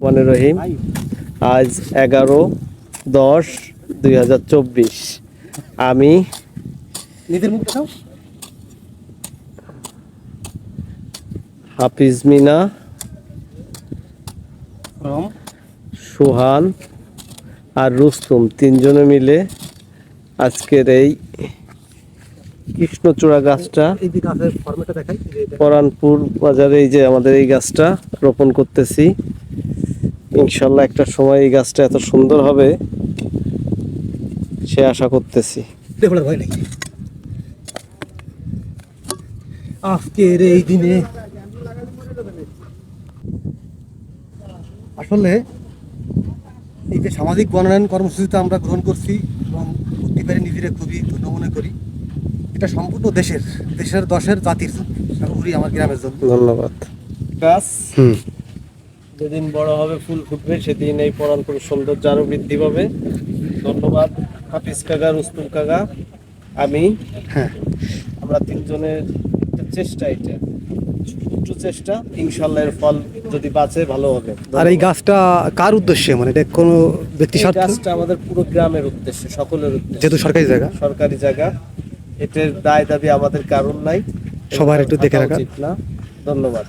মানে রহিম। আজ এগারো দশ দুই হাজার চব্বিশ। আমি নিজের মুখ দেখাও। হাফিজ মিনা সোহান আর রুস্তুম তিনজনে মিলে আজকের এই কৃষ্ণচূড়া গাছটা। পরানপুর বাজারে এই যে আমাদের এই গাছটা রোপণ করতেছি। ইনশাল্লাহ একটা সময় এই গাছটা এত সুন্দর হবে সে আশা করতেছি। ভয় নেই। আজকের এই দিনে আসলে এই যে সামাজিক বনায়ন কর্মসূচিটা আমরা গ্রহণ করছি এবং করতে পারি নিজেরা খুবই ধন্য মনে করি। এটা সম্পূর্ণ দেশের দেশের দশের জাতির জন্য আমার গ্রামের জন্য। ধন্যবাদ। গাছ হুম। যেদিন বড় হবে ফুল ফুটবে সেদিন এই পরানপুর সৌন্দর্য আরও বৃদ্ধি পাবে। ধন্যবাদ হাফিজ কাকা রুস্তুম কাকা আমি। হ্যাঁ। আমরা তিনজনের চেষ্টা এটা। ছোট্ট চেষ্টা ইনশাল্লাহ এর ফল যদি বাঁচে ভালো হবে। আর এই গাছটা কার উদ্দেশ্যে? মানে এটা কোনো ব্যক্তি স্বার্থ? গাছটা আমাদের পুরো গ্রামের উদ্দেশ্যে সকলের উদ্দেশ্যে। যেহেতু সরকারি জায়গা। সরকারি জায়গা। এটার দায় দাবি আমাদের কারণ নাই। সবার একটু দেখে রাখা। ধন্যবাদ।